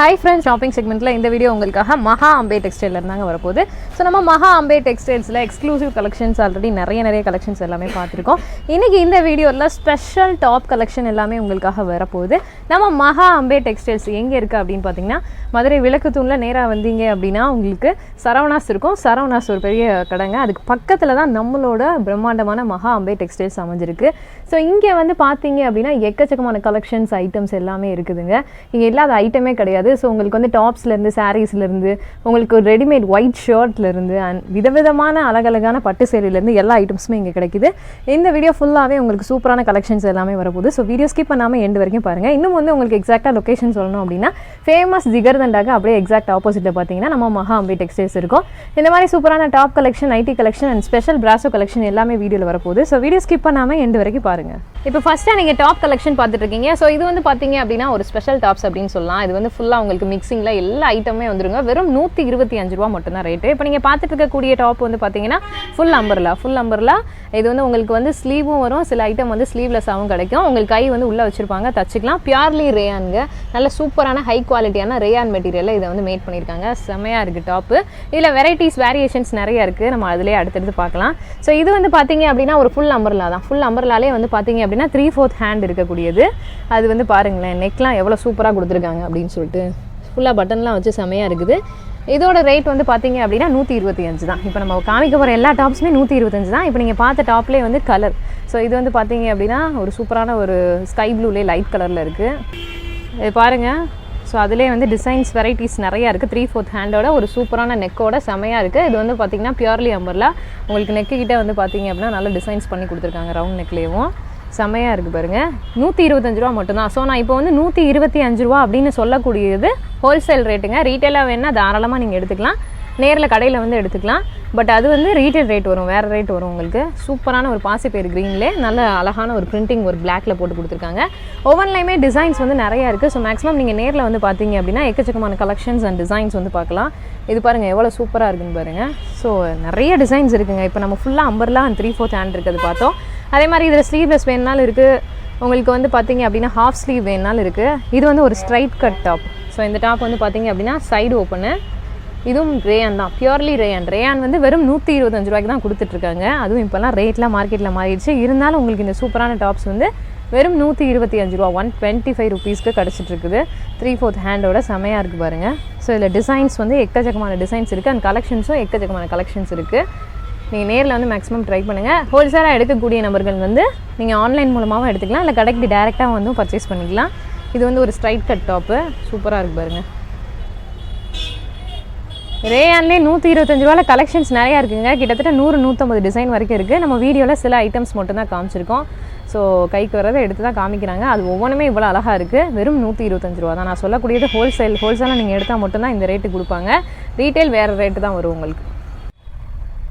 Hi friends shopping செக்மெண்ட்டில் இந்த video உங்களுக்காக மகா அம்பே டெக்ஸ்டைலில் இருந்தாங்க வரப்போகுது. ஸோ நம்ம மகா அம்பே டெக்ஸ்டைல்ஸில் எக்ஸ்க்ளூசிவ் கலெக்ஷன்ஸ் ஆல்ரெடி நிறைய நிறைய கலெக்ஷன்ஸ் எல்லாமே பார்த்துருக்கோம். இன்றைக்கி இந்த வீடியோவில் ஸ்பெஷல் டாப் கலெக்ஷன் எல்லாமே உங்களுக்காக வரப்போகுது. நம்ம மகா அம்பே டெக்ஸ்டைல்ஸ் எங்கே இருக்குது அப்படின்னு பார்த்தீங்கன்னா மதுரை விளக்கு தூணில் நேராக வந்தீங்க அப்படின்னா உங்களுக்கு சரவணாஸ் இருக்கும். சரவணாஸ் ஒரு பெரிய கடைங்க. அதுக்கு பக்கத்தில் தான் நம்மளோட பிரம்மாண்டமான மகா அம்பே டெக்ஸ்டைல்ஸ் அமைஞ்சிருக்கு. ஸோ இங்கே வந்து பார்த்தீங்க அப்படின்னா எக்கச்சக்கமான கலெக்ஷன்ஸ் ஐட்டம்ஸ் எல்லாமே இருக்குதுங்க. இங்கே இல்லாத ஐட்டமே கிடையாது. ஸோ உங்களுக்கு வந்து டாப்ஸ்லேருந்து சாரீஸ்லேருந்து உங்களுக்கு ரெடிமேட் ஒயிட் ஷர்ட்லேருந்து அண்ட் விதவிதமான அழகழகான பட்டு சேரீலேருந்து எல்லா ஐட்டம்ஸுமே இங்கே கிடைக்குது. இந்த வீடியோ ஃபுல்லாகவே உங்களுக்கு சூப்பரான கலெக்ஷன்ஸ் எல்லாமே வரப்போகுது. ஸோ வீடியோ ஸ்கிப் பண்ணாமல் எண்டு வரைக்கும் பாருங்கள் இன்னும் வந்து உங்களுக்கு எக்ஸாக்டாக லொக்கேஷன் சொல்லணும் அப்படின்னா ஃபேமஸ் ஜிகர்தண்டாக அப்படியே எக்ஸாக்ட் ஆப்போசிட்டில் பார்த்தீங்கன்னா நம்ம மகா அம்பி டெக்ஸ்டைல்ஸ் இருக்கும். இந்த மாதிரி சூப்பரான top collection ID collection and special brasso collection எல்லாமே வீடியோவில் வரப்போகுது. ஸோ வீடியோ ஸ்கிப் பண்ணாமல் எண்டு வரைக்கும் பாருங்கள் இப்போ ஃபஸ்ட்டாக நீங்கள் டாப் கலெக்ஷன் பார்த்துட்டு இருக்கீங்க. ஸோ இது வந்து பார்த்தீங்க அப்படின்னா ஒரு ஸ்பெஷல் டாப்ஸ் அப்படின்னு சொல்லலாம். இது வந்து ஃபுல்லாக உங்களுக்கு மிக்சிங்கில் எல்லா ஐட்டமே வந்துருங்க. வெறும் நூற்றி இருபத்தி அஞ்சு ரூபா மட்டும்தான் ரேட்டு இப்போ நீங்கள் பார்த்துட்டு இருக்கக்கூடிய டாப் வந்து பார்த்தீங்கன்னா ஃபுல் அம்பர்லா ஃபுல் அம்பர்லா இது வந்து உங்களுக்கு வந்து ஸ்லீவும் வரும். சில ஐட்டம் வந்து ஸ்லீவ்லெஸ்ஸாகவும் கிடைக்கும். உங்களுக்கு கை வந்து உள்ளே வச்சுருப்பாங்க. தச்சுக்கலாம். பியூர்லி ரேயானுங்க நல்ல சூப்பரான ஹை குவாலிட்டியான ரேயான் மெட்டீரியலில் இதை வந்து மேட் பண்ணியிருக்காங்க. செமையாக இருக்குது டாப்பு இதில் வெரைட்டிஸ் வேரியேஷன்ஸ் நிறைய இருக்குது நம்ம அதிலே அடுத்தடுத்து பார்க்கலாம். ஸோ இது வந்து பார்த்தீங்க அப்படின்னா ஒரு ஃபுல் அம்பர்லா தான். ஃபுல் அம்பர்லாலே வந்து பார்த்தீங்க அப்படின்னா த்ரீ ஃபோர்த் ஹேண்ட் இருக்கக்கூடியது. அது வந்து பாருங்களேன் நெக்லாம் எவ்வளோ சூப்பராக கொடுத்துருக்காங்க அப்படின்னு சொல்லிட்டு. ஃபுல்லாக பட்டன்லாம் வச்சு செமையாக இருக்குது. இதோட ரேட் வந்து பார்த்தீங்க அப்படின்னா நூற்றி இருபத்தி அஞ்சு தான். இப்போ நம்ம காமிக்க போகிற எல்லா டாப்ஸுமே நூற்றி இருபத்தஞ்சு தான். இப்போ நீங்கள் பார்த்த டாப்லேயே வந்து கலர் ஸோ இது வந்து பார்த்தீங்க அப்படின்னா ஒரு சூப்பரான ஒரு ஸ்கை ப்ளூலேயே லைட் கலரில் இருக்குது இது பாருங்கள் ஸோ அதிலே வந்து டிசைன்ஸ் வெரைட்டிஸ் நிறையா இருக்குது த்ரீ ஃபோர்த் ஹேண்டோட ஒரு சூப்பரான நெக்கோட செமையாக இருக்குது இது வந்து பார்த்தீங்கன்னா பியூர்லி அம்பர்லா உங்களுக்கு நெக்கு கிட்டே வந்து பார்த்தீங்க அப்படின்னா நல்ல டிசைன்ஸ் பண்ணி கொடுத்துருக்காங்க ரவுண்ட் நெக்லேயும் செமையாக இருக்குது பாருங்கள் நூற்றி இருபத்தஞ்சு ரூபா மட்டும்தான். ஸோ நான் இப்போ வந்து நூற்றி இருபத்தி அஞ்சு ரூபா அப்படின்னு சொல்லக்கூடியது ஹோல்சேல் ரேட்டுங்க ரீட்டெயிலாக வேணால் தாராளமாக நீங்கள் எடுத்துக்கலாம். நேரில் கடையில் வந்து எடுத்துக்கலாம். பட் அது வந்து ரீட்டைல் ரேட் வரும். வேறு ரேட் வரும் உங்களுக்கு. சூப்பரான ஒரு பாசிப்பேர் க்ரீன்லே நல்ல அழகான ஒரு பிரிண்டிங் ஒரு பிளாக்ல போட்டு கொடுத்துருக்காங்க. ஒவ்வொன்றிலையுமே டிசைன்ஸ் வந்து நிறையா இருக்குது ஸோ மேக்ஸிமம் நீங்கள் நேரில் வந்து பார்த்தீங்க அப்படின்னா எக்கச்சக்கமான கலெக்ஷன்ஸ் அண்ட் டிசைன்ஸ் வந்து பார்க்கலாம். இது பாருங்கள் எவ்வளோ சூப்பராக இருக்குன்னு பாருங்கள் ஸோ நிறைய டிசைன்ஸ் இருக்குங்க. இப்போ நம்ம ஃபுல்லாக umbrella and three fourth hand இருக்கிறது பார்த்தோம். அதே மாதிரி இதில் ஸ்லீவ்லெஸ் வேணுனாலும் இருக்குது உங்களுக்கு வந்து பார்த்தீங்க அப்படின்னா ஹாஃப் ஸ்லீவ் வேணுனாலும் இருக்குது இது வந்து ஒரு ஸ்ட்ரைட் கட் டாப் ஸோ இந்த டாப் வந்து பார்த்தீங்க அப்படின்னா சைடு ஓப்பனு இதுவும் ரேயான் தான். பியூர்லி ரேயான் ரேயான் வந்து வெறும் நூற்றி இருபத்தஞ்சு ரூபாய்க்கு தான் கொடுத்துட்ருக்காங்க. அதுவும் இப்போல்லாம் ரேட்லாம் மார்க்கெட்டில் மாறிடுச்சு. இருந்தாலும் உங்களுக்கு இந்த சூப்பரான டாப்ஸ் வந்து வெறும் நூற்றி இருபத்தி அஞ்சு ரூபா ஒன் டுவெண்ட்டி ஃபைவ் ருபீஸ்க்கு கிடச்சிட்ருக்குது. த்ரீ ஃபோர்த் ஹேண்டோட செமையாக இருக்குது பாருங்கள் ஸோ இதில் டிசைன்ஸ் வந்து எக்கச்சக்கமான டிசைன்ஸ் இருக்குது அண்ட் கலெக்ஷன்ஸும் எக்கச்சக்கமான கலெக்ஷன்ஸ் இருக்குது நீங்கள் நேரில் வந்து மேக்ஸிமம் ட்ரை பண்ணுங்கள் ஹோல்சேலாக எடுக்கக்கூடிய நபர்கள் வந்து நீங்கள் ஆன்லைன் மூலமாகவும் எடுத்துக்கலாம். இல்லை கடைக்கு டேரெக்டாக வந்து பர்ச்சேஸ் பண்ணிக்கலாம். இது வந்து ஒரு ஸ்ட்ரைட் கட் டாப்பு சூப்பராக இருக்குது பாருங்கள் ரேயான்லேயே நூற்றி இருபத்தஞ்சு ரூபாயில் கலெக்ஷன்ஸ் நிறையா இருக்குங்க. கிட்டத்தட்ட நூறு நூற்றம்பது டிசைன் வரைக்கும் இருக்குது நம்ம வீடியோவில் சில ஐட்டம்ஸ் மட்டும் தான் காமிச்சிருக்கோம். ஸோ கைக்கு வரதை எடுத்து தான் காமிக்கிறாங்க. அது ஒவ்வொன்றுமே இவ்வளோ அழகாக இருக்குது வெறும் நூற்றி இருபத்தஞ்சு ரூபா தான். நான் சொல்லக்கூடியது ஹோல்சேல் ஹோல்சேலாக நீங்கள் எடுத்தால் மட்டும்தான் இந்த ரேட்டு கொடுப்பாங்க. ரீட்டைல் வேறு ரேட்டு தான் வரும் உங்களுக்கு.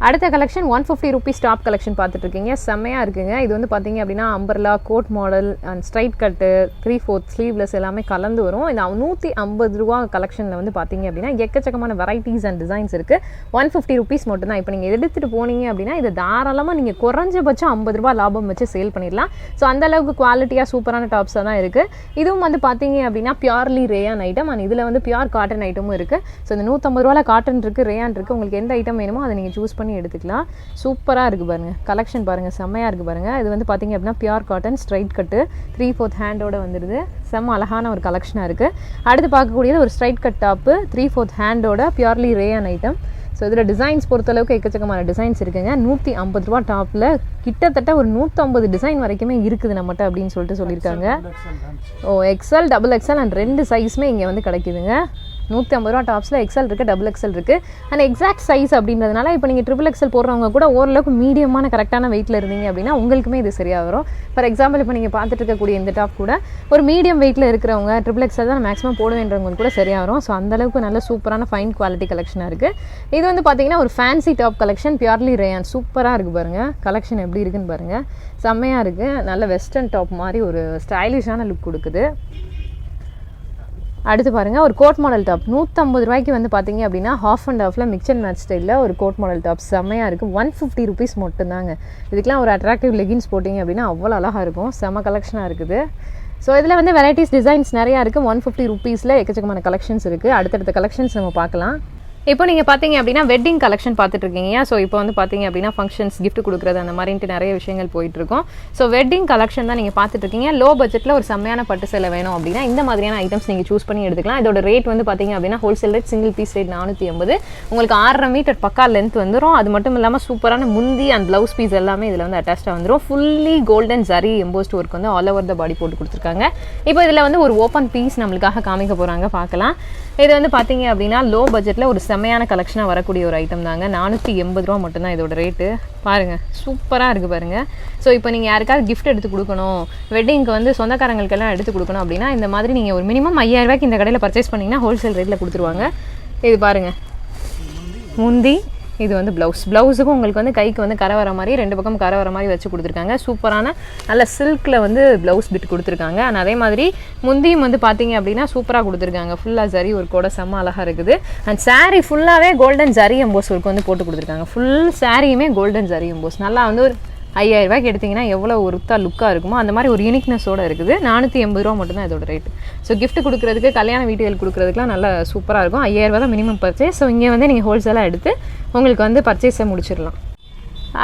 அடுத்த collection one fifty rupees top collection பார்த்துட்டு இருக்கீங்க செம்மையாக இருக்குங்க. இது வந்து பார்த்தீங்க அப்படின்னா umbrella coat model and straight cut three fourth sleeveless எல்லாமே கலந்து வரும். இந்த நூற்றி ஐம்பது ரூபா கலெக்ஷனில் வந்து பார்த்தீங்க அப்படின்னா எக்கச்சக்கமான வெரைட்டிஸ் அண்ட் டிசைன்ஸ் இருக்குது ஒன் ஃபிஃப்டி ருபீஸ் மட்டும் தான் இப்போ நீங்கள் எடுத்துகிட்டு போனீங்க அப்படின்னா இதை தாராளமாக நீங்கள் குறைஞ்சபட்சம் ஐம்பது ரூபா லாபம் வச்சு சேல் பண்ணிடலாம். ஸோ அந்தளவுக்கு குவாலிட்டியாக சூப்பரான டாப்ஸாக தான் இருக்குது இதுவும் வந்து பார்த்தீங்க அப்படின்னா பியூர்லி ரேயான் ஐட்டம் அண்ட் இதில் வந்து பியூர் காட்டன் ஐட்டமும் இருக்குது ஸோ இந்த நூற்றம்பது ரூபாவில் காட்டன் இருக்குது ரேயான் இருக்குது உங்களுக்கு எந்த ஐட்டம் வேணுமோ அதை நீங்கள் சூஸ் பண்ணி எடுத்துக்கலாம். சூப்பராக இருக்குது பாருங்கள் கலெக்ஷன் பாருங்கள் செம்மையாக இருக்குது பாருங்கள் இது வந்து பார்த்தீங்க அப்படின்னா pure cotton straight cut three fourth ஹேண்டோட வந்துடுது செம்ம அழகான ஒரு கலெக்ஷனாக இருக்குது அடுத்து பார்க்கக்கூடியது ஒரு straight cut top three fourth ஹேண்டோட purely rayon item so இதில் டிசைன்ஸ் பொறுத்தளவுக்கு எக்கச்சக்கமான டிசைன்ஸ் இருக்குங்க. நூற்றி ஐம்பது ரூபா டாப்பில் கிட்டத்தட்ட ஒரு நூற்றம்பது டிசைன் வரைக்குமே இருக்குது நம்மகிட்ட அப்படின்னு சொல்லிட்டு சொல்லியிருக்காங்க. ஓ எக்ஸல் டபுள் எக்ஸல் அண்ட் ரெண்டு சைஸுமே இங்கே வந்து கிடைக்குதுங்க. நூற்றி ஐம்பது ரூபா டாப்ஸில் எக்ஸல் இருக்குது டபுள் எக்ஸல் இருக்குது அண்ட் எக்ஸாக்ட் சைஸ் அப்படின்றதுனால இப்போ நீங்கள் ட்ரிபிள் எக்ஸல் போடுறவங்க கூட ஓரளவுக்கு மீடியமான கரெக்டான வெயிட்டில் இருந்தீங்க அப்படின்னா உங்களுக்குமே இது சரியாக வரும். ஃபார் எக்ஸாம்பிள் இப்போ நீங்கள் பார்த்துட்டு இருக்கக்கூடிய இந்த டாப் கூட ஒரு மீடியம் வெயிட்டில் இருக்கிறவங்க ட்ரிபிள் எக்ஸல் தான் மேக்ஸிமம் போட வேண்டியவங்களுக்கு கூட சரியாக வரும். ஸோ அந்தளவுக்கு நல்ல சூப்பரான ஃபைன் குவாலிட்டி கலெக்ஷனாக இருக்குது இது வந்து பார்த்தீங்கன்னா ஒரு fancy top collection purely rayon சூப்பராக இருக்குது பாருங்கள் கலெக்ஷன் எப்படி இருக்குன்னு பாருங்கள் செம்மையாக இருக்குது நல்ல வெஸ்டர்ன் டாப் மாதிரி ஒரு ஸ்டைலிஷான லுக் கொடுக்குது. அடுத்து பாருங்கள் ஒரு கோட் மாடல் டாப் நூற்றம்பது ரூபாய்க்கு வந்து பார்த்தீங்க அப்படின்னா ஹாஃப் அண்ட் ஹாஃபில் மிக்சர் அண்ட் மேட்ச் ஸ்டைலில் ஒரு கோட் மாடல் டாப் செம்மையாக இருக்குது ஒன் ஃபிஃப்டி ருபீஸ் மட்டும்தாங்க. இதுக்கெலாம் ஒரு அட்ராக்டிவ் லெகின்ஸ் போட்டிங்க அப்படின்னா அவ்வளோ அழகாக இருக்கும். செம கலெக்ஷனாக இருக்குது. ஸோ இதில் வந்து வெரைட்டிஸ் டிசைன்ஸ் நிறையா இருக்குது ஒன் ஃபிஃப்டி ருபீஸில் எக்கச்சக்கமான கலெக்ஷன்ஸ் இருக்குது அடுத்தடுத்த கலெக்ஷன்ஸ் நம்ம பார்க்கலாம். இப்போ நீங்கள் பார்த்தீங்க அப்படின்னா வெட்டிங் கலெக்ஷன் பார்த்துட்டு இருக்கீங்க ஸோ இப்போ வந்து பார்த்தீங்க அப்படின்னா ஃபங்க்ஷன்ஸ் கிஃப்ட் கொடுக்குறது அந்த மாதிரின்ட்டு நிறைய விஷயங்கள் போயிட்டு இருக்கும் ஸோ வெட்டிங் கலெக்ஷன் தான் நீங்கள் பார்த்துட்டு இருக்கீங்க லோ பட்ஜெட்டில் ஒரு செம்மையான பட்டு சேலை வேணும் அப்படின்னா இந்த மாதிரியான ஐட்டம்ஸ் நீங்கள் சூஸ் பண்ணி எடுத்துக்கலாம். இதோட ரேட் வந்து பார்த்தீங்க அப்படின்னா wholesale rate single piece rate நானூற்றி எண்பது. உங்களுக்கு ஆறரை மீட்டர் பக்கா லென்த் வந்துடும் அது மட்டும் இல்லாமல் சூப்பரான முந்தி அண்ட் ப்ளவுஸ் பீஸ் எல்லாமே இதில் வந்து அட்டாச்சாக வந்துடும் fully golden zari embossed work வந்து ஆல் ஓவர் த பாடி போட்டு கொடுத்துருக்காங்க. இப்போ இதில் வந்து ஒரு ஓப்பன் பீஸ் நம்மளுக்காக காமிக்க போகிறாங்க பார்க்கலாம் இது வந்து பார்த்தீங்க அப்படின்னா லோ பட்ஜெட்டில் ஒரு செம்மையான கலெக்ஷனாக வரக்கூடிய ஒரு ஐட்டம் தாங்க. நானூற்றி எண்பது ரூபா மட்டும்தான் இதோட ரேட்டு பாருங்கள் சூப்பராக இருக்குது பாருங்கள் ஸோ இப்போ நீங்கள் யாருக்காவது கிஃப்ட் எடுத்து கொடுக்கணும் வெட்டிங்க்கு வந்து சொந்தக்காரங்களுக்கெல்லாம் எடுத்து கொடுக்கணும் அப்படின்னா இந்த மாதிரி நீங்கள் ஒரு மினிமம் ஐயாயிரரூபாய்க்கு இந்த கடையில் பர்ச்சேஸ் பண்ணிங்கன்னா ஹோல்சேல் ரேட்டில் கொடுத்துருவாங்க. இது பாருங்கள் முந்தி இது வந்து ப்ளவுஸ் ப்ளவுஸுக்கும் உங்களுக்கு வந்து கைக்கு வந்து கரை வர மாதிரி ரெண்டு பக்கம் கரை வர மாதிரி வச்சு கொடுத்துருக்காங்க. சூப்பரான நல்ல சில்கில் வந்து ப்ளவுஸ் பிட் கொடுத்துருக்காங்க. அண்ட் அதே மாதிரி முந்தியும் வந்து பார்த்தீங்க அப்படின்னா சூப்பராக கொடுத்துருக்காங்க. ஃபுல்லாக ஜரி ஒரு கூட செம்ம அழகாக இருக்குது. அண்ட் சாரீ ஃபுல்லாகவே கோல்டன் ஜரி எம்போஸ் ஒர்க் வந்து போட்டு கொடுத்துருக்காங்க. ஃபுல் சாரியுமே கோல்டன் ஜரி எம்போஸ் நல்லா வந்து ஒரு ஐயாயிரம் ரூபாய்க்கு எடுத்தீங்கன்னா எவ்வளோ ஒருத்தா லுக்காக இருக்குமோ அந்த மாதிரி ஒரு யூனிக்னஸோட இருக்குது. நானூற்றி எண்பது ரூபா மட்டும்தான் இதோட ரேட்டு ஸோ கிஃப்ட் கொடுக்குறதுக்கு கல்யாண வீட்டுகள் கொடுக்குறதுக்குலாம் நல்லா சூப்பராக இருக்கும். ஐயாயிரம் ரூபா தான் மினிமம் பர்ச்சேஸ் ஸோ இங்கே வந்து நீங்கள் ஹோல்சேலாக எடுத்து உங்களுக்கு வந்து பர்ச்சேஸை முடிச்சிடலாம்.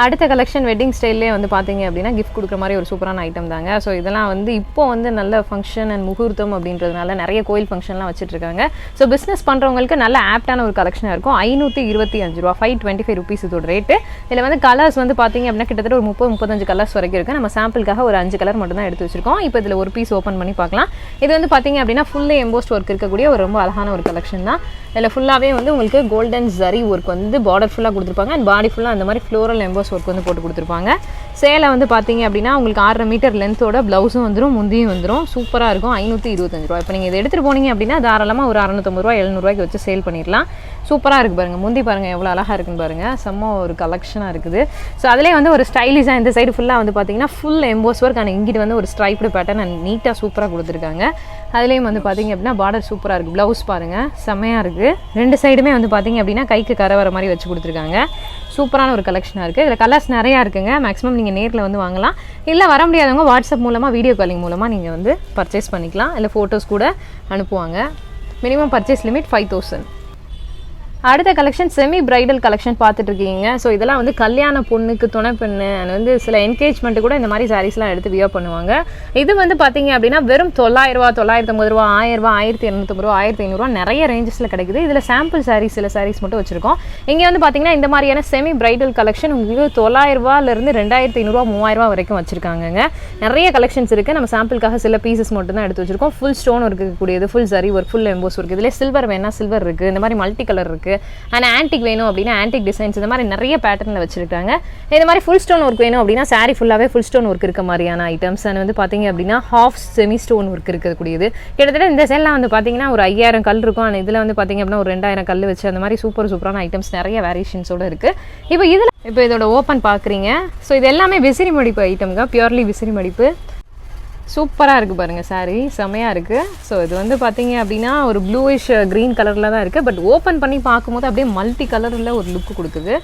அடுத்த கலெக்ஷன் வெட்டிங் ஸ்டைல்லே வந்து பார்த்தீங்க அப்படின்னா கிஃப்ட் கொடுக்குற மாதிரி ஒரு சூப்பரான ஐட்டம் தாங்க. ஸோ இதெல்லாம் வந்து இப்போ வந்து நல்ல ஃபங்க்ஷன் அண்ட் முகூர்த்தம் அப்படின்றதுனால நிறைய கோயில் ஃபங்க்ஷன்லாம் வச்சுட்ருக்காங்க. ஸோ பிஸ்னஸ் பண்ணுறவங்களுக்கு நல்ல ஆப்டான ஒரு கலெக்ஷனாக இருக்கும். ஐநூற்றி இருபத்தி அஞ்சு ரூபா ஃபைவ் டுவெண்ட்டி ஃபைவ் ருபீஸ் இதோட ரேட்டு இதில் வந்து கலர்ஸ் வந்து பார்த்தீங்க அப்படின்னா கிட்டத்தட்ட ஒரு முப்பது முப்பத்தஞ்சு கலர்ஸ் வரைக்கும் இருக்குது நம்ம சாம்பிளுக்காக ஒரு அஞ்சு கலர் மட்டும் தான் எடுத்து வச்சிருக்கோம். இப்போ இதில் ஒரு பீஸ் ஓப்பன் பண்ணி பார்க்கலாம் இது வந்து பார்த்தீங்க அப்படின்னா ஃபுல்லி எம்போஸ்ட் ஒர்க் இருக்கக்கூடிய ஒரு ரொம்ப அழகான ஒரு கலெக்ஷன் தான். இதில் ஃபுல்லாகவே வந்து உங்களுக்கு கோல்டன் ஜரி ஒர்க் வந்து பார்டர் ஃபுல்லாக கொடுத்துருப்பாங்க. அண்ட் பாடி ஃபுல்லாக அந்த மாதிரி ஃப்ளோரல் எம்போஸ் ஒர்க் வந்து போட்டு கொடுத்துருப்பாங்க. சேலை வந்து பார்த்தீங்க அப்படின்னா உங்களுக்கு ஆறரை மீட்டர் லென்த்தோட ப்ளவுஸும் வந்துடும் முந்தியும் வந்துடும் சூப்பராக இருக்கும். ஐநூற்றி இருபத்தஞ்சு ரூபா இப்போ நீங்கள் இதை எடுத்துகிட்டு போனீங்க அப்படின்னா தாராளமாக ஒரு அறநூற்றம்பது ரூபா எழுநூறுவாய்க்கு வச்சு சேல் பண்ணிடலாம் சூப்பராக இருக்குது பாருங்கள் முந்தி பாருங்கள் எவ்வளோ அழகாக இருக்குன்னு பாருங்கள் செம்ம ஒரு கலெக்ஷனாக இருக்குது. ஸோ அதிலே வந்து ஒரு ஸ்டைலிஷாக இந்த சைடு ஃபுல்லாக வந்து பார்த்தீங்கன்னா ஃபுல் எம்போஸ் ஒர்க் ஆனால் இங்கிட்டு வந்து ஒரு ஸ்ட்ரைப்டு பேட்டர்ன் அண்ட் நீட்டாக சூப்பராக கொடுத்துருக்காங்க. அதுலேயும் வந்து பார்த்தீங்க அப்படின்னா பார்டர் சூப்பராக இருக்குது ப்ளவுஸ் பாருங்கள் செம்மையாக இருக்குது ரெண்டு சைடுமே வந்து பார்த்தீங்க அப்படின்னா கைக்கு கரை வர மாதிரி வச்சு கொடுத்துருக்காங்க. சூப்பரான ஒரு கலெக்ஷனாக இருக்குது இதில் கலர்ஸ் நிறையா இருக்குங்க. மேக்ஸிமம் நீங்கள் நேரில் வந்து வாங்கலாம். இல்லை வர முடியாதவங்க வாட்ஸ்அப் மூலமாக வீடியோ காலிங் மூலமாக நீங்கள் வந்து பர்ச்சேஸ் பண்ணிக்கலாம். இல்லை ஃபோட்டோஸ் கூட அனுப்புவாங்க. Minimum purchase limit five thousand அடுத்த கலெக்ஷன் செமி பிரைடல் கலெக்ஷன் பார்த்துட்டு இருக்கீங்க ஸோ இதெல்லாம் வந்து கல்யாண பொண்ணுக்கு துணை பெண்ணு வந்து சில என்கேஜ்மெண்ட்டு கூட இந்த மாதிரி சாரீஸ்லாம் எடுத்து வியர் பண்ணுவாங்க. இது வந்து பார்த்தீங்க அப்படின்னா வெறும் தொள்ளாயிரம் ரூபா தொள்ளாயிரத்தி ஐம்பது ரூபா ஆயிரம் ஆயிரத்தி இரநூத்தம்பது ரூபா ஆயிரத்தி ஐநூறுரூவா நிறைய ரேஞ்சஸில் கிடைக்குது. இதில் சாம்பிள் சாரீஸ் சில சாரீஸ் மட்டும் வச்சுருக்கோம். இங்கே வந்து பார்த்தீங்கன்னா இந்த மாதிரியான செமி பிரைடல் கலெக்ஷன் உங்களுக்கு தொள்ளாயிரரூவாலேருந்து ரெண்டாயிரத்தி ஐநூறுரூவா மூவாயிரம் வரைக்கும் வச்சுருக்காங்க நிறைய கலெக்ஷன்ஸ் இருக்குது நம்ம சாம்பிளுக்காக சில பீசஸ் மட்டும் தான் எடுத்து வச்சுருக்கோம். ஃபுல் ஸ்டோன் இருக்கக்கூடியது ஃபுல் சரி ஒரு ஃபுல் எம்போஸ் இருக்குது இதில் சில்வர் வேணால் சில்வர் இருக்குது இந்த மாதிரி மல்டி கலர் இருக்குது அண்ட் ஆன்டிக் வேணும் அப்படின்னா ஆன்டிக் டிசைன்ஸ் இந்த மாதிரி நிறைய பேட்டர்னில் வச்சிருக்காங்க. இந்த மாதிரி ஃபுல் ஸ்டோன் ஒர்க் வேணும் அப்படின்னா saree ஃபுல்லாகவே ஃபுல் ஸ்டோன் ஒர்க் இருக்க மாதிரியான ஐட்டம்ஸ் அண்ட் வந்து பார்த்தீங்க அப்படின்னா ஹாஃப் செமி ஸ்டோன் ஒர்க் இருக்கக்கூடியது. கிட்டத்தட்ட இந்த சைட்லாம் வந்து பார்த்தீங்கன்னா ஒரு ஐயாயிரம் கல் இருக்கும். அண்ட் இதில் வந்து பார்த்தீங்க அப்படின்னா ஒரு ரெண்டாயிரம் கல் வச்சு அந்த மாதிரி சூப்பர் சூப்பரான ஐட்டம்ஸ் நிறைய வேரியேஷன்ஸோடு இருக்குது இப்போ இதில் இப்போ இதோட ஓப்பன் பார்க்குறீங்க ஸோ இது எல்லாமே விசிறி மடிப்பு ஐட்டம்ங்க பியூர்லி விசிறி மடிப்பு. சூப்பராக இருக்குது பாருங்கள் saree. செமையாக இருக்குது ஸோ இது வந்து பார்த்தீங்க அப்படின்னா ஒரு ப்ளூயிஷ் க்ரீன் கலரில் தான் இருக்குது பட் ஓப்பன் பண்ணி பார்க்கும்போது அப்படியே மல்டி கலரில் ஒரு லுக் கொடுக்குது.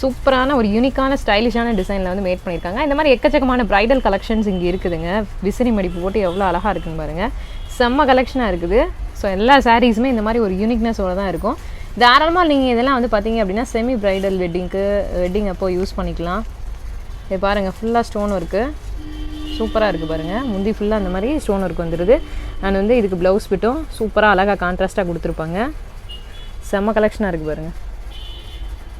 சூப்பரான ஒரு யூனிக்கான ஸ்டைலிஷான டிசைனில் வந்து மேட் பண்ணியிருக்காங்க. இந்த மாதிரி எக்கச்சக்கமான ப்ரைடல் கலெக்ஷன்ஸ் இங்கே இருக்குதுங்க. விசிறி மடிப்பு போட்டு எவ்வளோ அழகாக இருக்குன்னு பாருங்கள் செம்ம கலெக்ஷனாக இருக்குது. ஸோ எல்லா சாரீஸுமே இந்த மாதிரி ஒரு யூனிக்னஸோட தான் இருக்கும். தாராளமாக நீங்கள் இதெல்லாம் வந்து பார்த்தீங்க அப்படின்னா செமி ப்ரைடல் வெட்டிங்க்கு வெட்டிங் அப்போ யூஸ் பண்ணிக்கலாம். இது பாருங்கள் ஃபுல்லாக ஸ்டோன் இருக்குது சூப்பராக இருக்குது பாருங்கள் முந்தி ஃபுல்லாக அந்த மாதிரி ஸ்டோன் ஒர்க் வந்துடுது அண்ட் வந்து இதுக்கு ப்ளவுஸ் பிட்டும் சூப்பராக அழகாக கான்ட்ராஸ்ட்டாக கொடுத்துருப்பாங்க. செம்ம கலெக்ஷனாக இருக்குது பாருங்கள்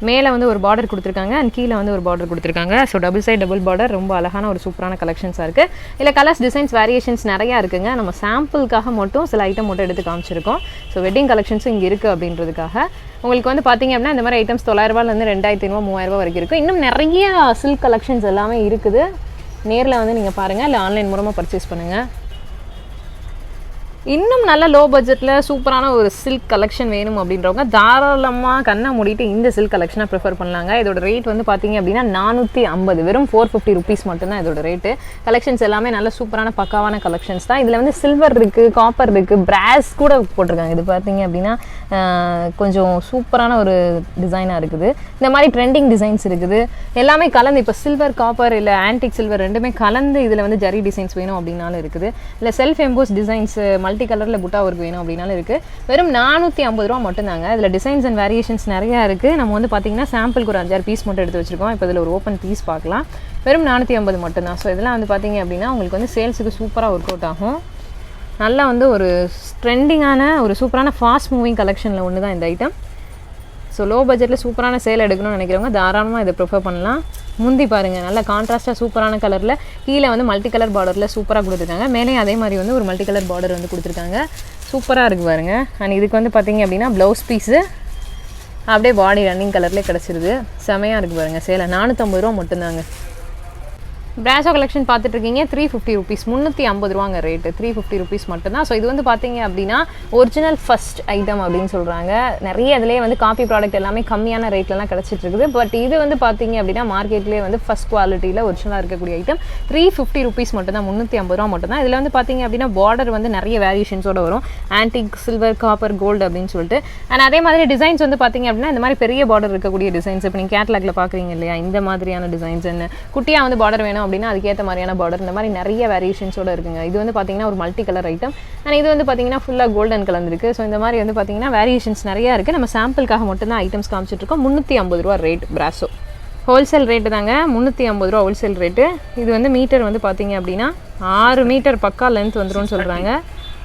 மேலே வந்து ஒரு பார்டர் கொடுத்துருக்காங்க. அண்ட் கீழே வந்து ஒரு பார்டர் கொடுத்துருக்காங்க. So double side double border ரொம்ப அழகான ஒரு சூப்பரான கலெக்ஷன்ஸாக இருக்குது இல்லை கலர்ஸ் டிசைன்ஸ் வேரியேஷன்ஸ் நிறையா இருக்குங்க. நம்ம சாம்பிளுக்காக மட்டும் சில ஐட்டம் மட்டும் எடுத்து காமிச்சிருக்கோம். ஸோ வெட்டிங் கலெக்ஷன்ஸும் இங்கே இருக்குது அப்படின்றதுக்காக. உங்களுக்கு வந்து பார்த்தீங்க அப்படின்னா இந்த மாதிரி ஐட்டம்ஸ் தொள்ளாயிரரூபாலேருந்து ரெண்டாயிரத்தி ஐநூறுவா மூவாயிரரூபா வரைக்கும் இருக்கும் இன்னும் நிறைய சில்க் கலெக்ஷன்ஸ் எல்லாமே இருக்குது. நேரில் வந்து நீங்கள் பாருங்கள் இல்லை ஆன்லைன் மூலமாக பர்ச்சேஸ் பண்ணுங்கள் இன்னும் நல்ல லோ பட்ஜெட்டில் சூப்பரான ஒரு சில்க் கலெக்ஷன் வேணும் அப்படின்றவங்க தாராளமாக கண்ணை மூடிட்டு இந்த சில்க் கலெக்ஷனை ப்ரிஃபர் பண்ணலாங்க. இதோட ரேட் வந்து பார்த்தீங்க அப்படின்னா நானூற்றி ஐம்பது வெறும் ஃபோர் ஃபிஃப்டி ருபீஸ் மட்டும்தான் இதோட ரேட்டு கலெக்ஷன்ஸ் எல்லாமே நல்ல சூப்பரான பக்காவான கலெக்ஷன்ஸ் தான். இதில் வந்து சில்வர் இருக்குது காப்பர் இருக்குது பிராஸ் கூட போட்டிருக்காங்க. இது பார்த்தீங்க அப்படின்னா கொஞ்சம் சூப்பரான ஒரு டிசைனாக இருக்குது. இந்த மாதிரி ட்ரெண்டிங் டிசைன்ஸ் இருக்குது. எல்லாமே கலந்து இப்போ சில்வர் காப்பர் இல்லை ஆன்டிக் சில்வர் ரெண்டுமே கலந்து இதில் வந்து ஜரி டிசைன்ஸ் வேணும் அப்படின்னாலும் இருக்குது. இல்லை செல்ஃப் எம்போஸ் டிசைன்ஸ் மல்டி கலரில் புட்டா ஒர்க் வேணும் அப்படின்னாலும் இருக்குது வெறும் நானூற்றி ஐம்பது ரூபா மட்டும்தாங்க. இதில் டிசைன்ஸ் அண்ட் வேரியேஷன்ஸ் நிறையா இருக்குது நம்ம வந்து பார்த்திங்கன்னா சாம்பிளுக்கு ஒரு அஞ்சாறு பீஸ் மட்டும் எடுத்து வச்சுருக்கோம். இப்போ இதில் ஒரு ஓப்பன் பீஸ் பார்க்கலாம். வெறும் நானூற்றி ஐம்பது மட்டும்தான். ஸோ இதெல்லாம் வந்து பார்த்தீங்க அப்படின்னா உங்களுக்கு வந்து சேல்ஸுக்கு சூப்பராக ஒர்க் அவுட் ஆகும். நல்லா வந்து ஒரு ட்ரெண்டிங்கான ஒரு சூப்பரான ஃபாஸ்ட் மூவிங் கலெக்ஷனில் ஒன்று தான் இந்த ஐட்டம் ஸோ லோ பட்ஜெட்டில் சூப்பரான சேல் எடுக்கணும்னு நினைக்கிறவங்க தாராளமாக இதை ப்ரிஃபர் பண்ணலாம். முந்தி பாருங்கள் நல்ல கான்ட்ராஸ்ட்டாக சூப்பரான கலரில் கீழே வந்து மல்டி கலர் பார்டரில் சூப்பராக கொடுத்துருக்காங்க. மேலே அதே மாதிரி வந்து ஒரு மல்டி கலர் பார்டர் வந்து கொடுத்துருக்காங்க. சூப்பராக இருக்குது பாருங்க. அண்ட் இதுக்கு வந்து பார்த்தீங்க அப்படின்னா ப்ளவுஸ் பீஸு அப்படியே பாடி ரன்னிங் கலர்லேயே கிடச்சிருது. செமையாக இருக்குது பாருங்கள் சேலை நானூற்றம்பது ரூபா மட்டும்தாங்க. பிராசோ கலெக்ஷன் பார்த்துட்டு இருக்கீங்க த்ரீ ஃபிஃப்டி ருபீஸ் முந்நூற்றி ஐம்பது ரூபாங்க ரேட்டு த்ரீ ஃபிஃப்டி ருபீஸ் மட்டும்தான். ஸோ இது வந்து பார்த்தீங்க அப்படின்னா ஒரிஜினல் ஃபஸ்ட் ஐட்டம் அப்படின்னு சொல்கிறாங்க நிறைய இதுலேயே வந்து காப்பி ப்ராடக்ட் எல்லாமே கம்மியான ரேட்லலாம் கிடச்சிட்டு இருக்குது பட் இது வந்து பார்த்தீங்க அப்படின்னா மார்க்கெட்லேயே வந்து ஃபஸ்ட் குவாலிட்டியில் ஒரிஜினலாக இருக்கக்கூடிய ஐட்டம் த்ரீ ஃபிஃப்டி ருபீஸ் மட்டும்தான். முந்நூற்றி ஐம்பது ரூபா மட்டும்தான். இதில் வந்து பார்த்தீங்க அப்படின்னா பார்டர் வந்து நிறைய வேரியேஷன்ஸோட வரும். ஆன்டிக் சில்வர் காப்பர் கோல்டு அப்படின்னு சொல்லிட்டு. அண்ட் அதே மாதிரி டிசைன்ஸ் வந்து பார்த்தீங்க அப்படின்னா இந்த மாதிரி பெரிய பார்டர் இருக்கக்கூடிய டிசைன்ஸ் இப்போ நீங்கள் கேட்லாக்ல பார்க்குறீங்க இல்லையா? இந்த மாதிரியான டிசைன்ஸ் என்ன? குட்டியாக வந்து பார்டர் வேணும். அப்படின்னா அதுக்கேற்ற மாதிரியான பார்டர் இந்த மாதிரி நிறைய வேரியேஷன்ஸோட இருக்குங்க. இது வந்து பார்த்தீங்கன்னா ஒரு மல்டி கலர் ஐட்டம் ஆனால் இது வந்து பார்த்தீங்கன்னா ஃபுல்லாக கோல்டன் கலந்துருக்கு ஸோ இந்த மாதிரி வந்து பார்த்திங்கன்னா வேரியேஷன்ஸ் நிறையா இருக்குது நம்ம சாம்பிளுக்காக மட்டும்தான் ஐட்டம்ஸ் காமிச்சிட்டு இருக்கோம். முந்நூற்றி ஐம்பது ரூபா ரேட் பிராஸோ ஹோல்சேல் ரேட்டு தாங்க. முந்நூற்றி ஐம்பது ரூபா ஹோல்சேல் ரேட்டு இது வந்து மீட்டர் வந்து பார்த்தீங்க அப்படின்னா ஆறு மீட்டர் பக்கா லென்த் வந்துடும் சொல்கிறாங்க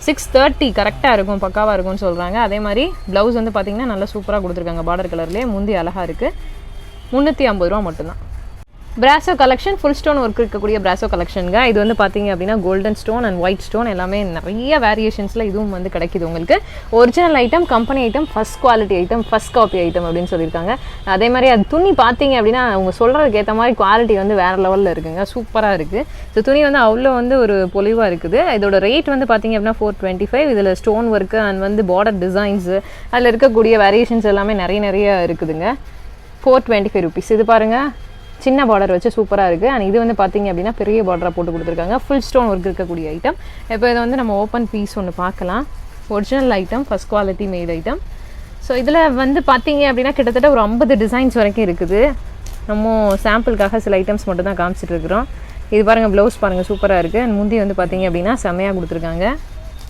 சிக்ஸ் தேர்ட்டி கரெக்டாக இருக்கும் பக்காவாக இருக்கும்னு சொல்கிறாங்க அதே மாதிரி ப்ளவுஸ் வந்து பார்த்தீங்கன்னா நல்லா சூப்பராக கொடுத்துருக்காங்க. பார்டர் கலர்லேயே முந்தி அழகாக இருக்குது முந்நூற்றி ஐம்பது ரூபா மட்டும்தான். Brasso collection full stone work இருக்கக்கூடிய பிராசோ கலெக்ஷனுங்க இது வந்து பார்த்தீங்க அப்படின்னா golden stone and white stone எல்லாமே நிறைய வேரியேஷன்ஸில் இதுவும் வந்து கிடைக்குது உங்களுக்கு. Original item company item first quality item first copy item அப்படின்னு சொல்லியிருக்காங்க. அதே மாதிரி அது துணி பார்த்தீங்க அப்படின்னா அவங்க சொல்கிறதுக்கு ஏற்ற மாதிரி குவாலிட்டி வந்து வேறு லெவலில் இருக்குங்க. சூப்பராக இருக்குது ஸோ துணி வந்து அவ்வளோ வந்து ஒரு பொலிவாக இருக்குது. இதோட ரேட் வந்து பார்த்தீங்க அப்படின்னா ஃபோர் டுவெண்ட்டி ஃபைவ் இதில் ஸ்டோன் ஒர்க்கு அண்ட் வந்து பார்டர் டிசைன்ஸு அதில் இருக்கக்கூடிய வேரியேஷன்ஸ் எல்லாமே நிறைய நிறைய இருக்குதுங்க. ஃபோர் டுவெண்ட்டி ஃபைவ் ருபீஸ் இது பாருங்கள் சின்ன பார்டர் வச்சு சூப்பராக இருக்குது அண்ட் இது வந்து பார்த்தீங்க அப்படின்னா பெரிய பார்டராக போட்டு கொடுத்துருக்காங்க. ஃபுல் ஸ்டோன் ஒர்க் இருக்கக்கூடிய ஐட்டம் இப்போ இதை வந்து நம்ம ஓப்பன் பீஸ் ஒன்று பார்க்கலாம். Original item first quality made item so இதில் வந்து பார்த்தீங்க அப்படின்னா கிட்டத்தட்ட ஒரு ஐம்பது டிசைன்ஸ் வரைக்கும் இருக்குது. நம்ம சாம்பிளுக்காக சில ஐட்டம்ஸ் மட்டும் தான் காமிச்சிட்டு இருக்கிறோம். இது பாருங்கள் ப்ளவுஸ் பாருங்கள் சூப்பராக இருக்குது அண்ட் முந்தி வந்து பார்த்தீங்க அப்படின்னா செம்மையாக கொடுத்துருக்காங்க.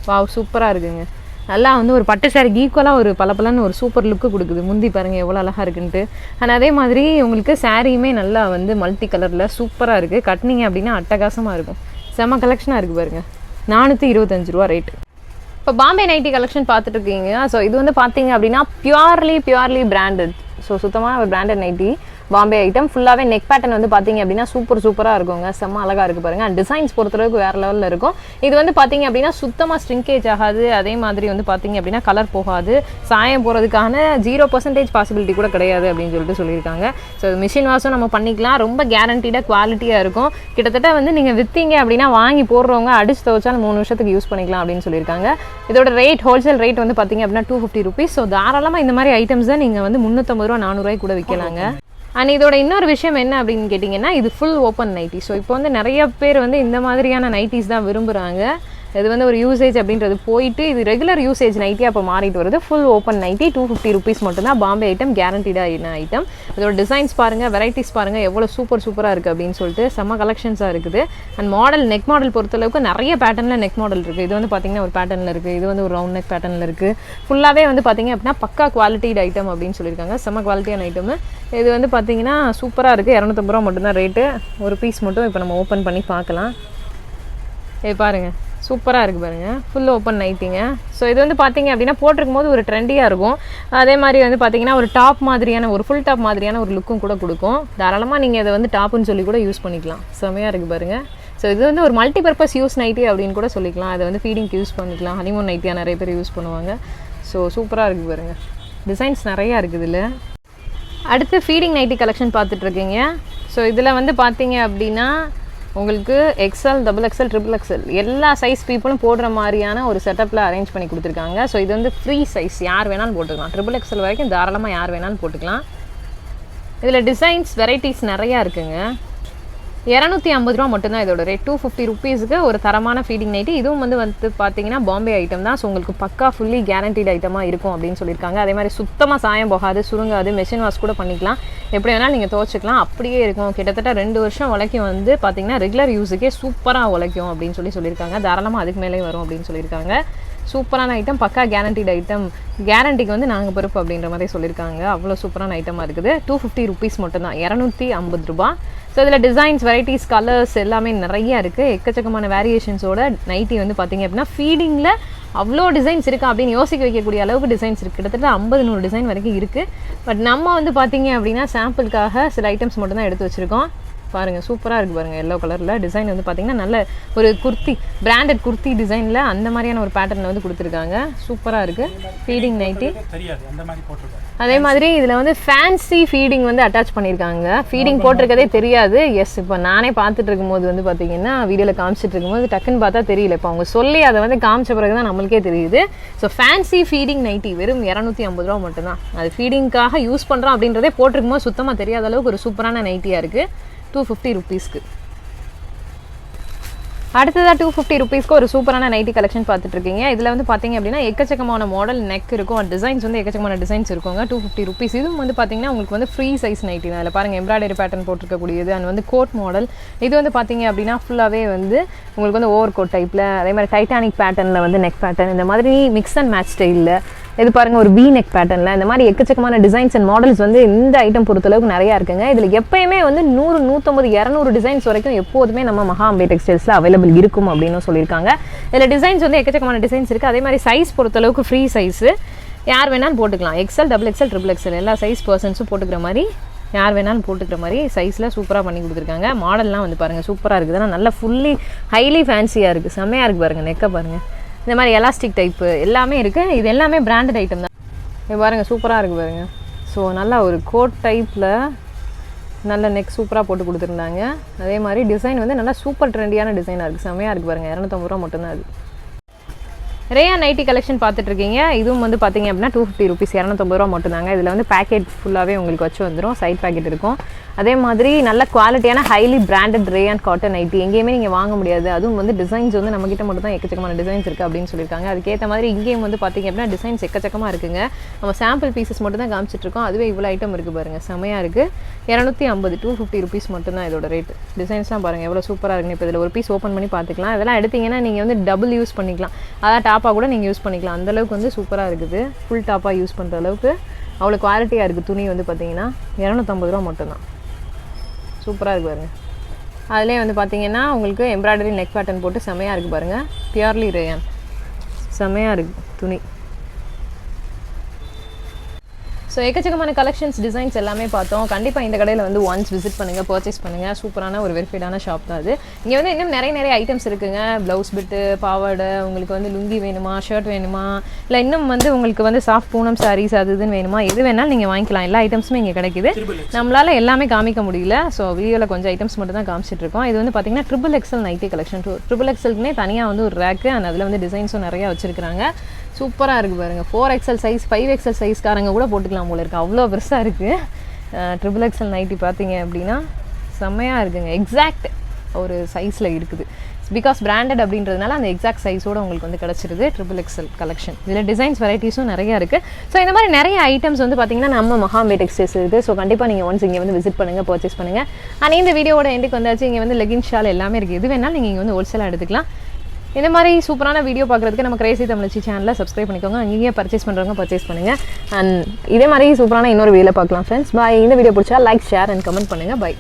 வாவ் சூப்பராக இருக்குங்க. நல்லா வந்து ஒரு பட்டு சாரிக்கு ஈக்குவலாக ஒரு பளபளன்னு ஒரு சூப்பர் லுக்கு கொடுக்குது. முந்தி பாருங்கள் எவ்வளோ அழகாக இருக்குன்ட்டு. அண்ட் அதே மாதிரி உங்களுக்கு சாரியுமே நல்லா வந்து மல்டி கலரில் சூப்பராக இருக்குது கட்டினீங்க அப்படின்னா அட்டகாசமாக இருக்கும். செம்ம கலெக்ஷனாக இருக்குது பாருங்க. நானூற்றி இருபத்தஞ்சு ரூபா ரேட்டு இப்போ பாம்பே நைட்டி கலெக்ஷன் பார்த்துட்டு இருக்கீங்க. ஸோ இது வந்து பார்த்தீங்க அப்படின்னா பியூர்லி பியூர்லி பிராண்டட் ஸோ சுத்தமாக ஒரு பிராண்டட் நைட்டி பாம்பே ஐட்டம் ஃபுல்லாகவே நெக் பேட்டர்ன் வந்து பார்த்தீங்க அப்படின்னா சூப்பர் சூப்பராக இருக்குங்க. செம்ம அழகாக இருக்குது பாருங்கள் அண்ட் டிசைன்ஸ் பொறுத்தளவுக்கு வேறு லெவலில் இருக்கும். இது வந்து பார்த்தீங்க அப்படின்னா சுத்தமாக ஸ்ட்ரிங்கேஜ் ஆகாது. அதே மாதிரி வந்து பார்த்தீங்க அப்படின்னா கலர் போகாது. சாயம் போகிறதுக்கான ஜீரோ பர்சன்டேஜ் பாசிபிலிட்டி கூட கிடையாது அப்படின்னு சொல்லிட்டு சொல்லியிருக்காங்க. ஸோ மிஷின் வாஷும் நம்ம பண்ணிக்கலாம். ரொம்ப கேரண்டீடாக குவாலிட்டியாக இருக்கும். கிட்டத்தட்ட வந்து நீங்கள் விற்றீங்க அப்படின்னா வாங்கி போடுறவங்க அடிச்சு துவச்சாலும் மூணு வருஷத்துக்கு யூஸ் பண்ணிக்கலாம் அப்படின்னு சொல்லியிருக்காங்க. இதோட ரேட் ஹோல்சேல் ரேட் வந்து பார்த்தீங்க அப்படின்னா டூ ஃபிஃப்டி ருபீஸ் ஸோ தாராளமாக இந்த மாதிரி ஐட்டம்ஸை நீங்கள் வந்து முந்நூற்றம்பது ரூபா நானூறுரூவாய்க்கு கூட விற்கலாங்க அண்ட் இதோட இன்னொரு விஷயம் என்ன அப்படின்னு கேட்டிங்கன்னா இது ஃபுல் ஓப்பன் நைட்டி ஸோ இப்போ வந்து நிறைய பேர் வந்து இந்த மாதிரியான நைட்டிஸ் தான் விரும்புகிறாங்க இது வந்து ஒரு யூசேஜ் அப்படின்றது போயிட்டு இது ரெகுலர் யூசேஜ் நைட்டி அப்போ மாறிட்டு வருது. Full open nighty two fifty rupees மட்டும்தான் பாம்பே ஐட்டம் கேரண்டீடாக ஐட்டம் அதோட டிசைன்ஸ் பாருங்கள் வெரைட்டிஸ் பாருங்கள் எவ்வளோ சூப்பர் சூப்பராக இருக்குது அப்படின்னு சொல்லிட்டு செம்ம கலெக்ஷன்ஸாக இருக்குது. அண்ட் மாடல் நெக் மாடல் பொறுத்தளவுக்கு நிறைய பேட்டர்னில் நெக் மாடல் இருக்குது இது வந்து பார்த்திங்கன்னா ஒரு பேட்டர்னில் இருக்குது இது வந்து ஒரு ரவுண்ட் நெக் பேட்டர்னில் இருக்குது ஃபுல்லாகவே வந்து பார்த்திங்க அப்படின்னா பக்கா குவாலிட்டி ஐட்டம் அப்படின்னு சொல்லியிருக்காங்க. செம்ம குவாலிட்டியான ஐட்டம் இது வந்து பார்த்திங்கன்னா சூப்பராக இருக்குது இரநூத்தம்பது ரூபா மட்டும்தான் ரேட்டு ஒரு பீஸ் மட்டும் இப்போ நம்ம ஓப்பன் பண்ணி பார்க்கலாம். ஏ பாருங்கள் சூப்பராக இருக்குது பாருங்கள் ஃபுல் ஓப்பன் நைட்டிங்க ஸோ இது வந்து பார்த்தீங்க அப்படின்னா போட்டிருக்கும் போது ஒரு ட்ரெண்டியாக இருக்கும். அதே மாதிரி வந்து பார்த்தீங்கன்னா ஒரு டாப் மாதிரியான ஒரு ஃபுல் டாப் மாதிரியான ஒரு லுக்கும் கூட கொடுக்கும். தாராளமாக நீங்கள் இதை வந்து டாப்புன்னு சொல்லி கூட யூஸ் பண்ணிக்கலாம். செமையாக இருக்குது பாருங்கள் ஸோ இது வந்து ஒரு மல்டி பர்பஸ் யூஸ் நைட்டி அப்படின்னு கூட சொல்லிக்கலாம். அதை வந்து ஃபீடிங்க்கு யூஸ் பண்ணிக்கலாம். ஹனிமூன் நைட்டியாக நிறைய பேர் யூஸ் பண்ணுவாங்க. ஸோ சூப்பராக இருக்குது பாருங்கள் டிசைன்ஸ் நிறையா இருக்குது இதில். அடுத்து ஃபீடிங் நைட்டி கலெக்ஷன் பார்த்துட்ருக்கீங்க ஸோ இதில் வந்து பார்த்தீங்க அப்படின்னா உங்களுக்கு XL double XL triple XL எல்லா சைஸ் பீப்புளும் போடுற மாதிரியான ஒரு செட்டப்பில் அரேஞ்ச் பண்ணி கொடுத்துருக்காங்க. ஸோ இது வந்து ஃப்ரீ சைஸ் யார் வேணாலும் போட்டுக்கலாம். ட்ரிபிள் எக்ஸ்எல் வரைக்கும் தாராளமாக யார் வேணாலும் போட்டுக்கலாம். இதில் டிசைன்ஸ் வெரைட்டிஸ் நிறையா இருக்குங்க. இரநூத்தி ஐம்பது ரூபா மட்டும்தான் இதோட ரேட் டூ ஃபிஃப்டி ருபீஸுக்கு ஒரு தரமான ஃபீடிங் நைட்டு இதுவும் வந்து வந்து பார்த்தீங்கன்னா பாம்பே ஐட்டம் தான். ஸோ உங்களுக்கு பக்கா ஃபுல்லி கேரண்டீட் ஐட்டமாக இருக்கும் அப்படின்னு சொல்லியிருக்காங்க. அதே மாதிரி சுத்தமாக சாயம் போகாது சுருங்காது மெஷின் வாஷ் கூட பண்ணிக்கலாம். எப்படி வேணாலும் நீங்கள் துவச்சிக்கலாம். அப்படியே இருக்கும். கிட்டத்தட்ட ரெண்டு வருஷம் உழைக்கும் வந்து பார்த்தீங்கன்னா ரெகுலர் யூஸுக்கே சூப்பராக உழைக்கும் அப்படின்னு சொல்லி சொல்லியிருக்காங்க. தாராளமாக அதுக்கு மேலே வரும் அப்படின்னு சொல்லியிருக்காங்க. சூப்பரான ஐட்டம் பக்கா கேரண்டீட் ஐட்டம் கேரண்டிக்கு வந்து நாங்கள் பொறுப்பு அப்படின்ற மாதிரி சொல்லியிருக்காங்க. அவ்வளோ சூப்பரான ஐட்டமாக இருக்குது. டூ ஃபிஃப்டி ருபீஸ் மட்டும்தான். இரநூத்தி ஐம்பது ரூபா. ஸோ இதில் டிசைன்ஸ் வெரைட்டிஸ் கலர்ஸ் எல்லாமே நிறைய இருக்குது எக்கச்சக்கமான வேரியேஷன்ஸோட நைட்டி வந்து பார்த்தீங்க அப்படின்னா ஃபீடிங்கில் அவ்வளோ டிசைன்ஸ் இருக்கா அப்படின்னு யோசிக்க வைக்கக்கூடிய அளவுக்கு டிசைன்ஸ் இருக்குது கிட்டத்தட்ட ஐம்பது நூறு டிசைன் வரைக்கும் இருக்குது பட் நம்ம வந்து பார்த்தீங்க அப்படின்னா சாம்பிளுக்காக சில ஐட்டம்ஸ் மட்டும்தான் எடுத்து வச்சுருக்கோம். பாருங்கள் சூப்பராக இருக்குது பாருங்கள் எல்லோ கலரில் டிசைன் வந்து பார்த்தீங்கன்னா நல்ல ஒரு குர்த்தி பிராண்டட் குர்த்தி டிசைனில் அந்த மாதிரியான ஒரு பேட்டர்னில் வந்து கொடுத்துருக்காங்க. சூப்பராக இருக்குது ஃபீடிங் நைட்டி தெரியாது அந்த மாதிரி போட்டிருக்காங்க அதே மாதிரி இதில் வந்து ஃபேன்சி ஃபீடிங் வந்து அட்டாச் பண்ணியிருக்காங்க. ஃபீடிங் போட்டிருக்கதே தெரியாது. எஸ் இப்போ நானே பார்த்துட்டு இருக்கும்போது வந்து பார்த்தீங்கன்னா வீடியோவில் காமிச்சிட்டு இருக்கும்போது டக்குன்னு பார்த்தா தெரியல. இப்போ அவங்க சொல்லி அதை வந்து காமிச்ச பிறகு தான் நம்மளுக்கே தெரியுது. ஸோ ஃபேன்சி ஃபீடிங் நைட்டி வெறும் இரநூத்தி ஐம்பது ரூபா மட்டும்தான். அது ஃபீடிங்காக யூஸ் பண்ணுறோம் அப்படின்றதே போட்டிருக்கும்போது சுத்தமாக தெரியாத அளவுக்கு ஒரு சூப்பரான நைட்டியாக இருக்குது டூ ஃபிஃப்டி ருபீஸ்க்கு அடுத்ததாக டூ ஃபிஃப்டி ருபீஸ்க்கு ஒரு சூப்பரான நைட்டி கலெக்ஷன் பார்த்துட்டு இருக்கீங்க இதில் வந்து பார்த்தீங்க அப்படின்னா எக்கச்சக்கமான மாடல் நெக் இருக்கும். டிசைன்ஸ் வந்து எக்கச்சக்கமான டிசைன்ஸ் இருக்குங்க. டூ ஃபிஃப்டி ருபீஸ் இதுவும் வந்து பார்த்தீங்கன்னா உங்களுக்கு வந்து ஃப்ரீ சைஸ் நைட்டி தான். இல்லை பாருங்கள் எம்ப்ராய்டரி பேட்டர்ன் போட்டிருக்கக்கூடியது. அண்ட் வந்து கோட் மாடல் இது வந்து பார்த்தீங்க அப்படின்னா ஃபுல்லாகவே வந்து உங்களுக்கு வந்து ஓவர் கோட் டைப்பில் அதே மாதிரி டைட்டானிக் பேட்டர்னில் வந்து நெக் பேட்டர்ன் இந்த மாதிரி மிக்ஸ் அண்ட் மேட்ச் ஸ்டைலில் இது பாருங்கள் ஒரு வி நெக் பேட்டர்னில் இந்த மாதிரி எக்கச்சக்கமான டிசைன்ஸ் அண்ட் மாடல்ஸ் வந்து இந்த ஐட்டம் பொறுத்தளவுக்கு நிறையா இருக்குங்க. இதில் எப்பயுமே வந்து நூறு நூற்றம்பது இரநூறு டிசைன்ஸ் வரைக்கும் எப்போதுமே நம்ம மகா அம்பே டெக்ஸ்டைல்ஸில் அவைலபிள் இருக்கும் அப்படின்னு சொல்லியிருக்காங்க. இதில் டிசைன்ஸ் வந்து எக்கச்சக்கமான டிசைன்ஸ் இருக்குது அதே மாதிரி சைஸ் பொறுத்தளவுக்கு ஃப்ரீ சைஸு யார் வேணாலும் போட்டுக்கலாம். XL double XL triple XL எல்லா சைஸ் பர்சன்ஸும் போட்டுக்கிற மாதிரி யார் வேணாலும் போட்டுக்கிற மாதிரி சைஸில் சூப்பராக பண்ணி கொடுத்துருக்காங்க. மாடல்லாம் வந்து பாருங்கள் சூப்பராக இருக்குது. ஆனால் நல்லா ஃபுல்லி ஹைலி ஃபேன்சியாக இருக்குது செம்மையாக இருக்குது பாருங்கள் நெக்கை பாருங்கள் இந்த மாதிரி எலாஸ்டிக் டைப்பு எல்லாமே இருக்குது இது எல்லாமே பிராண்டட் ஐட்டம் தான். இது பாருங்கள் சூப்பராக இருக்குது பாருங்கள் ஸோ நல்லா ஒரு கோட் டைப்பில் நல்ல நெக் சூப்பராக போட்டு கொடுத்துருந்தாங்க. அதே மாதிரி டிசைன் வந்து நல்லா சூப்பர் ட்ரெண்டியான டிசைனாக இருக்குது செம்மையாக இருக்குது பாருங்கள் இரநூத்தம்பது ரூபா மட்டும்தான் அது. ரேயா நைட்டி கலெக்ஷன் பார்த்துட்ருக்கீங்க இதுவும் வந்து பார்த்தீங்க அப்படின்னா டூ ஃபிஃப்டி ருபீஸ் இரநூத்தம்பது ரூபா மட்டும்தாங்க. இதில் வந்து பேக்கெட் ஃபுல்லாகவே உங்களுக்கு வச்சு வந்துடும் சைட் பேக்கெட் இருக்கும். அதே மாதிரி நல்ல குவாலிட்டியான highly branded rayon and cotton nighty எங்கேயுமே நீங்கள் வாங்க முடியாது. அதுவும் வந்து டிசைன்ஸ் வந்து நம்மக்கிட்ட மட்டும் தான் எக்கச்சக்கமான டிசைன்ஸ் இருக்குது அப்படின்னு சொல்லியிருக்காங்க. அதுக்கேற்ற மாதிரி இங்கேயும் வந்து பார்த்தீங்க அப்படின்னா டிசைன்ஸ் எக்கச்சக்கமாக இருக்குங்க. நம்ம சாம்பிள் பீசஸ் மட்டும் தான் காமிச்சிட்ருக்கோம் அதுவே இவ்வளோ ஐட்டம் இருக்குது பாருங்கள் செமையாக இருக்குது இரநூத்தி ஐம்பது டூ ஃபிஃப்டி ருபீஸ் மட்டும்தான் இதோட ரேட் டிசைன்ஸ்லாம் பாருங்கள் எவ்வளோ சூப்பராக இருக்குன்னு இப்போ இதில் ஒரு பீஸ் ஓப்பன் பண்ணி பார்த்துக்கலாம். இதெல்லாம் எடுத்தீங்கன்னா நீங்கள் வந்து டபுள் யூஸ் பண்ணிக்கலாம். அதான் டாப்பாக கூட நீங்கள் யூஸ் பண்ணிக்கலாம். அந்தளவுக்கு வந்து சூப்பராக இருக்குது. ஃபுல் டாப்பாக யூஸ் பண்ணுற அளவுக்கு அவ்வளோ குவாலிட்டியாக இருக்குது துணி வந்து பார்த்தீங்கன்னா இரநூத்தம்பது ரூபா மட்டும்தான். சூப்பராக இருக்குது பாருங்கள் அதிலே வந்து பார்த்தீங்கன்னா உங்களுக்கு எம்ப்ராய்டரி நெக் பேட்டர்ன் போட்டு செமையாக இருக்குது பாருங்கள் பியூர்லி ரேயான் செமையாக இருக்குது துணி. ஸோ எக்கச்சக்கமான கலெக்ஷன்ஸ் டிசைன்ஸ் எல்லாமே பார்த்தோம். கண்டிப்பாக இந்த கடையில் வந்து ஒன்ஸ் விசிட் பண்ணுங்கள் பர்ச்சேஸ் பண்ணுங்கள் சூப்பரான ஒரு வெரிஃபைடான ஷாப் தான் அது. இங்கே வந்து இன்னும் நிறைய நிறைய ஐட்டம்ஸ் இருக்குங்க. ப்ளவுஸ் பிட்டு பாவாடை உங்களுக்கு வந்து லுங்கி வேணுமா ஷர்ட் வேணுமா? இல்லை இன்னும் வந்து உங்களுக்கு வந்து சாஃப்ட் பூனம் சாரீஸ் அது இதுன்னு வேணுமா? எது வேணாலும் நீங்கள் வாங்கிக்கலாம். எல்லா ஐட்டம்ஸுமே இங்கே கிடைக்குது. நம்மளால் எல்லாமே காமிக்க முடியல. ஸோ வீடியோவில் கொஞ்சம் ஐட்டம்ஸ் மட்டும் தான் காமிச்சிட்டு இருக்கோம். இது வந்து பார்த்தீங்கன்னா triple XL nighty collection triple எக்ஸல்க்குனே தனியாக வந்து ஒரு ரேக்கு அண்ட் அதில் வந்து டிசைன்ஸும் நிறையா வச்சுருக்காங்க சூப்பராக இருக்குது பாருங்கள் four XL size five XL சைஸ்காரங்க கூட போட்டுக்கலாம் போல இருக்குது அவ்வளோ பெருசாக இருக்குது ட்ரிபிள் எக்ஸல் நைட்டி பார்த்தீங்க அப்படின்னா செம்மையாக இருக்குங்க. எக்ஸாக்ட் ஒரு சைஸில் இருக்குது. பிகாஸ் பிராண்டட் அப்படின்றதுனால அந்த எக்ஸாக்ட் சைஸோட உங்களுக்கு வந்து கிடச்சிருது ட்ரிபிள் எக்ஸல் கலெக்ஷன் இதில் டிசைன்ஸ் வெரைட்டிஸும் நிறையா இருக்குது ஸோ இந்த மாதிரி நிறைய ஐட்டம்ஸ் வந்து பார்த்தீங்கன்னா நம்ம மகாம்பே டெக்ஸ்டைல்ஸ் இருக்குது ஸோ கண்டிப்பாக நீங்கள் ஒன்ஸ் இங்கே வந்து விசிட் பண்ணுங்கள் பர்ச்சேஸ் பண்ணுங்கள் ஆனால் இந்த வீடியோட எண்டுக்கு வந்தாச்சு. இங்கே வந்து லெகின் ஷால் எல்லாமே இருக்குது எது வேணாலும் நீங்கள் இங்கே வந்து ஹோல்சேலாக எடுத்துக்கலாம். இந்த மாதிரி சூப்பரான வீடியோ பார்க்குறதுக்கு நம்ம கிரேசி தமிழ்ச்சி சேனலில் சப்ஸ்கிரைப் பண்ணிக்கோங்க. அங்கேயே பர்ச்சேஸ் பண்ணுறவங்க பர்ச்சேஸ் பண்ணுங்கள் அண்ட் இதே மாதிரி சூப்பரான இன்னொரு வீடியோவில் பார்க்கலாம் ஃப்ரெண்ட்ஸ் பாய் இந்த வீடியோ பிடிச்சா லைக் ஷேர் அண்ட் கமெண்ட் பண்ணுங்கள் பை